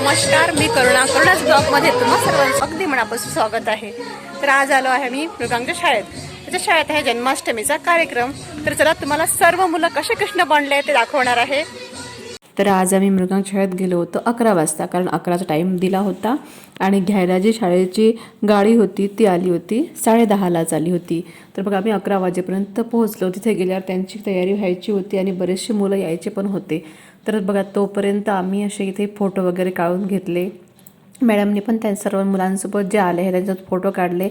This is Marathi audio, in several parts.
नमस्कार मी करुणा. करुणाच ब्लॉगमध्ये तुम्हा सर्वांचं अगदी मनापासून स्वागत आहे. तर आज आलो आहे मी मृगांच्या शाळेत. त्याच्या शाळेत आहे जन्माष्टमीचा कार्यक्रम. तर चला तुम्हाला सर्व मुलं कसे कृष्ण बनले ते दाखवणार आहे. तर आज आम्ही मृगांक शाळेत गेलो होतो अकरा वाजता कारण अकराचा टाईम दिला होता. आणि घ्यायला जी शाळेची गाडी होती ती आली होती साडेदहालाच आली होती. तर बघा आम्ही अकरा वाजेपर्यंत पोहोचलो. तिथे गेल्यावर त्यांची तयारी व्हायची होती आणि बरेचसे मुलं यायचे पण होते. तर बघा तोपर्यंत आम्ही असे इथे फोटो वगैरे काढून घेतले. मॅडमनी पण त्या सर्व मुलांसोबत जे आले आहे त्यांच्यात फोटो काढले.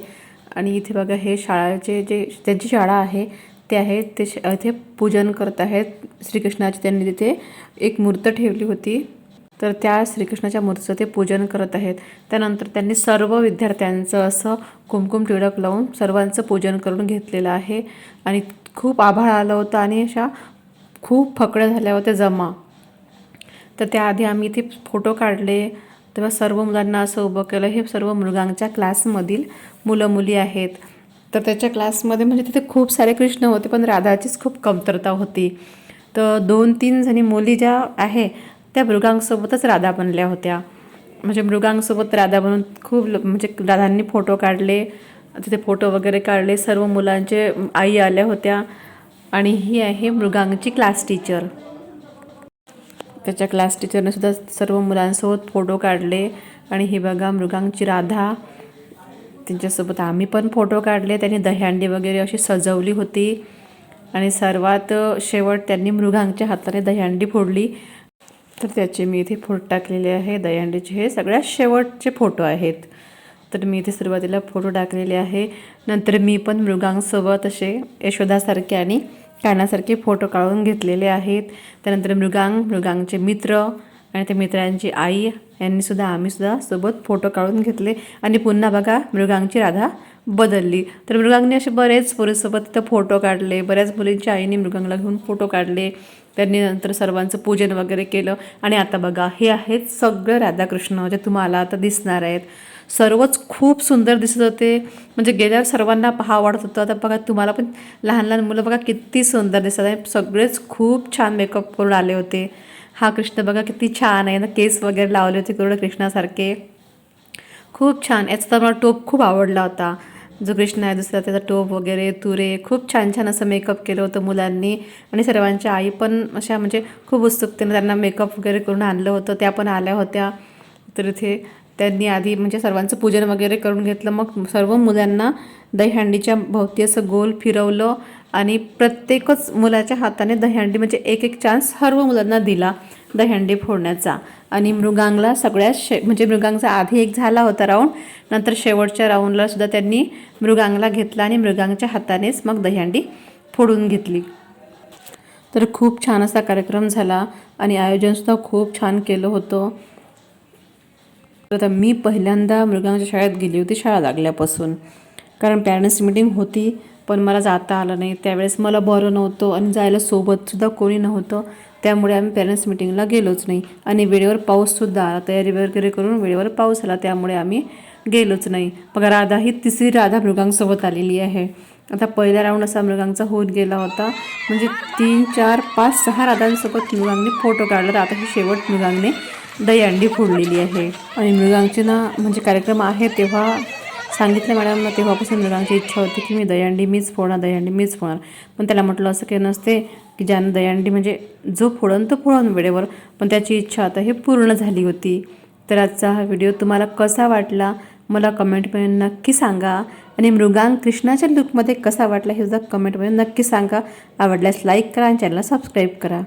आणि इथे बघा हे शाळेचे जे त्यांची शाळा आहे ते आहे ते इथे पूजन करत आहेत. श्रीकृष्णाची त्यांनी तिथे एक मूर्त ठेवली होती. तर त्या श्रीकृष्णाच्या मूर्तीचं ते पूजन करत आहेत. त्यानंतर त्यांनी सर्व विद्यार्थ्यांचं असं कुमकुम टिळक लावून सर्वांचं पूजन करून घेतलेलं आहे. आणि खूप आभाळ आलं होतं आणि अशा खूप फकड्या झाल्या होत्या जमा. तर त्याआधी आम्ही इथे फोटो काढले तेव्हा सर्व मुलांना असं उभं केलं. हे सर्व मृगांच्या क्लासमधील मुलं मुली आहेत. तर त्याच्या क्लासमध्ये म्हणजे तिथे खूप सारे कृष्ण होते पण राधाचीच खूप कमतरता होती. तर दोन तीन जणी मुली ज्या आहे त्या मृगांसोबतच राधा बनल्या होत्या. म्हणजे मृगांसोबत राधा बनून खूप ल- म्हणजे राधांनी फोटो काढले तिथे फोटो वगैरे काढले. सर्व मुलांचे आई आल्या होत्या. आणि ही आहे मृगांची क्लास टीचर. त्याच्या क्लास टीचरने सुद्धा सर्व मुलांसोबत फोटो काढले. आणि हे बघा मृगांची राधा. त्यांच्यासोबत आम्ही पण फोटो काढले. त्यांनी दह्यांडी वगैरे अशी सजवली होती. आणि सर्वात शेवट त्यांनी मृगांच्या हाताने दह्यांडी फोडली. तर त्याचे मी इथे फोटो टाकलेले आहे. दह्यांडीचे हे सगळ्यात शेवटचे फोटो आहेत. तर मी इथे सुरुवातीला फोटो टाकलेले आहे. नंतर मी पण मृगांसोबत असे यशोदासारखे आणि कानासारखे फोटो काढून घेतलेले आहेत. त्यानंतर मृगांग मृगांगचे मित्र आणि त्या मित्रांची आई यांनीसुद्धा आम्हीसुद्धा सोबत फोटो काढून घेतले. आणि पुन्हा बघा मृगांची राधा बदलली. तर मृगांगने असे बरेच पुरुषसोबत तिथं फोटो काढले. बऱ्याच मुलींच्या आईने मृगांगला घेऊन फोटो काढले. त्यांनी नंतर सर्वांचं पूजन वगैरे केलं. आणि आता बघा हे आहेत सगळं राधाकृष्ण जे तुम्हाला आता दिसणार आहेत. सर्वच खूप सुंदर दिसत होते. म्हणजे गेल्यावर सर्वांना पहा वाटत होतं. आता बघा तुम्हाला पण लहान लहान मुलं बघा किती सुंदर दिसत आहे. सगळेच खूप छान मेकअप करून आले होते. हा कृष्ण बघा किती छान आहे ना. केस वगैरे लावले होते करोड कृष्णासारखे. खूप छान. याचा तर मला टोप खूप आवडला होता. जो कृष्ण आहे दुसरा त्याचा टोप वगैरे तुरे खूप छान छान असं मेकअप केलं होतं मुलांनी. आणि सर्वांच्या आई पण अशा म्हणजे खूप उत्सुकतेनं त्यांना मेकअप वगैरे करून आणलं होतं. त्या पण आल्या होत्या. तर इथे त्यांनी आधी म्हणजे सर्वांचं पूजन वगैरे करून घेतलं. मग सर्व मुलांना दहीहंडीच्या भोवती असं गोल फिरवलं आणि प्रत्येकच मुलाच्या हाताने दहीहंडी म्हणजे एक एक चान्स सर्व मुलांना दिला दहीहंडी फोडण्याचा. आणि मृगांगला सगळ्यात शे म्हणजे मृगांगचा आधी एक झाला होता राऊंड नंतर शेवटच्या राऊंडला सुद्धा त्यांनी मृगांगला घेतला आणि मृगांगच्या हातानेच मग दहीहंडी फोडून घेतली. तर खूप छान असा कार्यक्रम झाला आणि आयोजनसुद्धा खूप छान केलं होतं. तर आता मी पहिल्यांदा मृगांच्या शाळेत गेली होती शाळा लागल्यापासून. कारण पॅरेंट्स मिटिंग होती पण मला जाता आलं नाही. त्यावेळेस मला बरं नव्हतं आणि जायला सोबतसुद्धा कोणी नव्हतं. त्यामुळे आम्ही पॅरेंट्स मिटिंगला गेलोच नाही. आणि वेळेवर पाऊससुद्धा आला तयारी वगैरे करून वेळेवर पाऊस आला त्यामुळे आम्ही गेलोच नाही. मग राधा ही तिसरी राधा मृगांसोबत आलेली आहे. आता पहिला राऊंड असा मृगांचा होत गेला होता. म्हणजे तीन चार पाच सहा राधांसोबत मृगांनी फोटो काढला. तर आता ही शेवट मृगांनी दहीहंडी फोडलेली आहे. आणि मृगांची ना म्हणजे कार्यक्रम आहे तेव्हा सांगितलं मॅडमना तेव्हापासून मृगांची इच्छा होती की मी दहीहंडी मीच फोडणार दहीहंडी मीच फोडणार. पण त्याला म्हटलं असं काही नसते की ज्यानं दहीहंडी म्हणजे जो फोडन तो फोडन वेळेवर. पण त्याची इच्छा आता हे पूर्ण झाली होती. तर आजचा हा व्हिडिओ तुम्हाला कसा वाटला मला कमेंटमध्ये नक्की सांगा. आणि मृगांग कृष्णाच्या लुकमध्ये कसा वाटला हे सुद्धा कमेंटमध्ये नक्की सांगा. आवडल्यास लाईक करा आणि चॅनलला सबस्क्राईब करा.